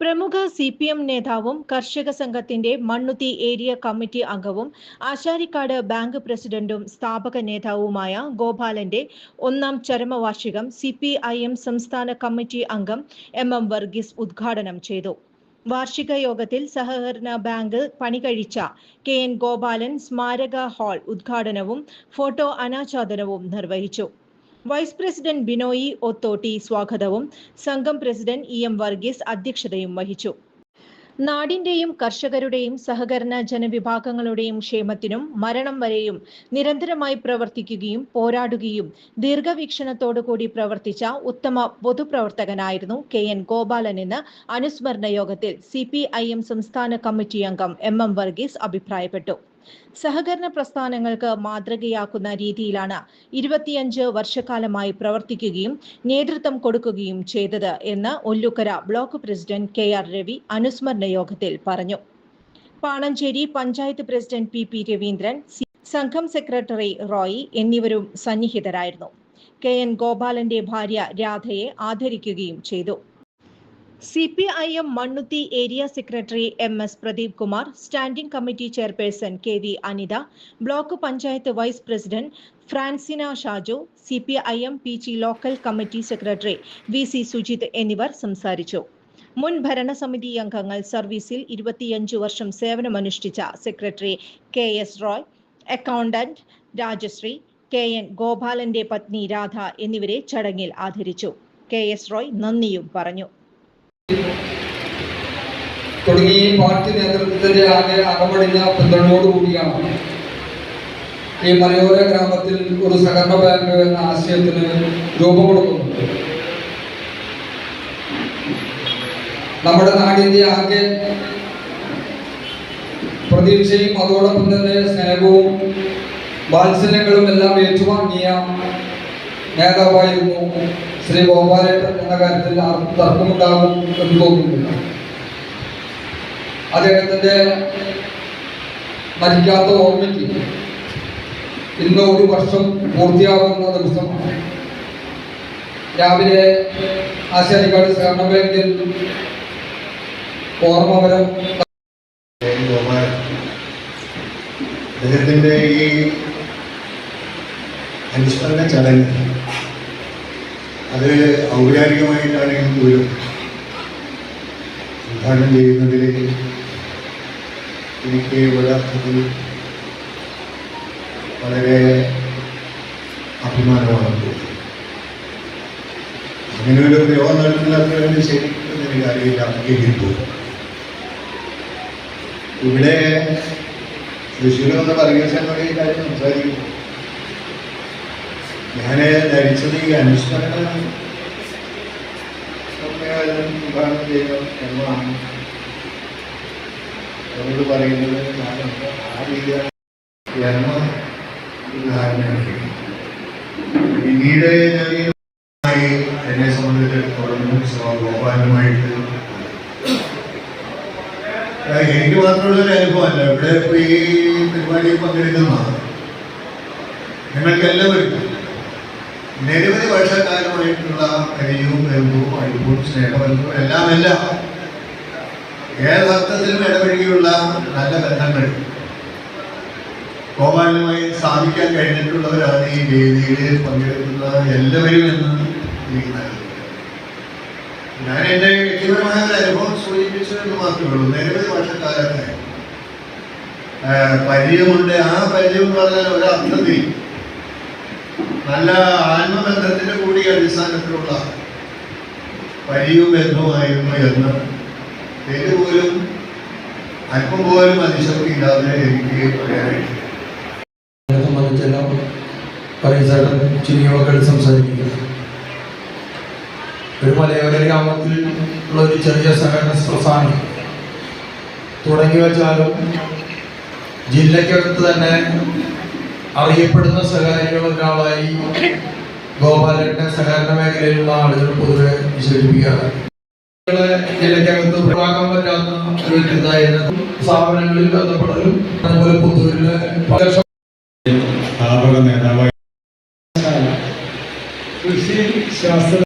പ്രമുഖ C P M നേതാവും കർഷക സംഘത്തിന്റെ മണ്ണുത്തി ഏരിയ കമ്മിറ്റി അംഗവും ആശാരിക്കാട് ബാങ്ക് പ്രസിഡന്റും സ്ഥാപക നേതാവുമായ ഗോപാലന്റെ ഒന്നാം ചരമവാർഷികം സി പി ഐ എം സംസ്ഥാന കമ്മിറ്റി അംഗം എം എം വർഗീസ് ഉദ്ഘാടനം ചെയ്തു. വാർഷിക യോഗത്തിൽ സഹകരണ ബാങ്ക് പണികഴിച്ച കെ എൻ ഗോപാലൻ സ്മാരക ഹാൾ ഉദ്ഘാടനവും ഫോട്ടോ അനാച്ഛാദനവും നിർവഹിച്ചു. വൈസ് പ്രസിഡന്റ് ബിനോയി ഒത്തോട്ടി സ്വാഗതവും. സംഘം പ്രസിഡന്റ് ഇ എം വർഗീസ് അധ്യക്ഷതയും വഹിച്ചു. നാടിന്റെയും കർഷകരുടെയും സഹകരണ ജനവിഭാഗങ്ങളുടെയും ക്ഷേമത്തിനും മരണം വരെയും നിരന്തരമായി പ്രവർത്തിക്കുകയും പോരാടുകയും ദീർഘവീക്ഷണത്തോടുകൂടി പ്രവർത്തിച്ച ഉത്തമ പൊതുപ്രവർത്തകനായിരുന്നു കെ എൻ ഗോപാലൻ എന്ന് അനുസ്മരണ യോഗത്തിൽ സി സംസ്ഥാന കമ്മിറ്റി അംഗം എം എം വർഗീസ് അഭിപ്രായപ്പെട്ടു. സഹകരണ പ്രസ്ഥാനങ്ങൾക്ക് മാതൃകയാക്കുന്ന രീതിയിലാണ് ഇരുപത്തിയഞ്ച് വർഷക്കാലമായി പ്രവർത്തിക്കുകയും നേതൃത്വം കൊടുക്കുകയും ചെയ്തത് എന്ന് Ollukkara block president K R Ravi അനുസ്മരണ യോഗത്തിൽ പറഞ്ഞു. Panancheri panchayat president P P Raveendran സംഘം സെക്രട്ടറി റോയി എന്നിവരും സന്നിഹിതരായിരുന്നു. കെ എൻ ഗോപാലന്റെ ഭാര്യ രാധയെ ആദരിക്കുകയും ചെയ്തു. C P I M Mannuthy area secretary M S Pradeep Kumar standing committee chairperson K V Anitha block panchayat vice president Francina Shaju C P I M P G local committee secretary V C Sujith എന്നിവർ സംസാരിച്ചു. മുൻ ഭരണസമിതി അംഗങ്ങൾ സർവീസിൽ ഇരുപത്തിയഞ്ച് വർഷം സേവനമനുഷ്ഠിച്ച secretary K S Roy accountant Rajashree K N ഗോപാലന്റെ പത്നി രാധ എന്നിവരെ ചടങ്ങിൽ ആദരിച്ചു. കെ എസ് റോയ് നന്ദിയും പറഞ്ഞു തുടങ്ങി ഈ പാർട്ടി നേതൃത്വത്തിന്റെ ആകെ അകമടിഞ്ഞ പിന്തുണയോടുകൂടിയാണ് ഈ മലയോര ഗ്രാമത്തിൽ ഒരു സഹകരണ ബാങ്ക് എന്ന ആശയത്തിന് രൂപം കൊടുക്കുന്നുണ്ട് നമ്മുടെ നാടിന്റെ ആകെ പ്രതീക്ഷയും അതോടൊപ്പം തന്നെ സ്നേഹവും വാത്സല്യങ്ങളും എല്ലാം ഏറ്റുവാങ്ങിയ നേതാവായിരുന്നു ശ്രീ ഗോപാലേട്ടൻ എന്ന കാര്യത്തിൽ ആർക്കും തർക്കമുണ്ടാകും എന്ന് തോന്നുന്നില്ല. അദ്ദേഹത്തിന്റെ മരിക്കാത്ത ഓർമ്മയ്ക്ക് ഇന്ന് ഒരു വർഷം പൂർത്തിയാകുന്ന ദിവസം രാവിലെ ആശാരിക്കാട് സഹകരണ ബാങ്കിൽ ഓർമ്മപരം അദ്ദേഹത്തിന്റെ ഈ അനുസ്മരണ ചടങ്ങ് അത് ഔപചാരികമായിട്ടാണെങ്കിൽ പോലും ഉദ്ഘാടനം ചെയ്യുന്നതിൽ എനിക്ക് ഒരർത്ഥത്തിൽ വളരെ അഭിമാനമാണ് അങ്ങനെ ഒരു പ്രയോഗം നടത്തുന്നത് ശരിക്കും എനിക്ക് അറിയില്ല ഇവിടെ തൃശ്ശൂർ വന്ന വർഗീസനോട് ഈ കാര്യം സംസാരിക്കും. ഞാൻ ധരിച്ചത് ഈ അനുസ്മരണ സമ്മേളനം ഉദ്ഘാടനം എന്നതാണ് പറയുന്നത് ആ രീതി പിന്നീട് ഞാൻ എന്നെ സംബന്ധിച്ചിടത്തോളം ഗോപാലനുമായിട്ട് ആ, എനിക്ക് മാത്രമുള്ള ഒരു അനുഭവമല്ല. ഇവിടെ ഇപ്പൊ ഈ പരിപാടിയിൽ പങ്കെടുക്കുന്ന എല്ലാവർക്കും നിരവധി വർഷക്കാലമായിട്ടുള്ള കരിയും ബന്ധവും അനുഭവം സ്നേഹബന്ധവും എല്ലാം എല്ലാം ഏതർത്ഥത്തിലും ഇടപഴകിയുള്ള നല്ല ബന്ധങ്ങൾ ഗോപാലനുമായി സ്ഥാപിക്കാൻ കഴിഞ്ഞിട്ടുള്ളവരാണ് ഈ വേദിയിൽ പങ്കെടുക്കുന്ന എല്ലാവരും എന്ന് എനിക്ക് നൽകുന്നത് ഞാൻ എന്റെ വ്യക്തിപരമായ ഒരു അനുഭവം സൂചിപ്പിച്ചതെന്ന് മാത്രമേ ഉള്ളൂ. നിരവധി വർഷക്കാലത്തെ പരിചയമുണ്ട്. ആ പരിചയം എന്ന് പറഞ്ഞാൽ ഒരർത്ഥത്തിൽ നല്ല ആത്മബന്ധത്തിന്റെ കൂടി അടിസ്ഥാനത്തിലുള്ള പരിചയവും ബന്ധവുമായിരുന്നു എന്ന് പേര് പോലും അല്പം പോലും അതിശക്തിയില്ലാതെ എനിക്ക് പറയാനായിട്ട് സംബന്ധിച്ചെല്ലാം വാക്കുകളിൽ സംസാരിക്കുക ഒരു മലയോര ഗ്രാമത്തിൽ ഉള്ള ഒരു ചെറിയ സഹകരണ പ്രസ്ഥാനം തുടങ്ങി വെച്ചാലും ജില്ലയ്ക്കകത്ത് തന്നെ അറിയപ്പെടുന്ന സഹകാരികളിൽ ഒരാളായി ഗോപാലന്റെ സഹകരണ മേഖലയിലുള്ള ആളുകൾ പൊതുവെ വിശേഷിപ്പിക്കാറ് ജില്ലയ്ക്കകത്ത് ഒഴിവാക്കാൻ ഇതായിരുന്നു സ്ഥാപനങ്ങളിൽ ബന്ധപ്പെടലും അതുപോലെ പുത്തൂരിലെ സ്ഥാപക നേതാവായി കൃഷി ശാസ്ത്ര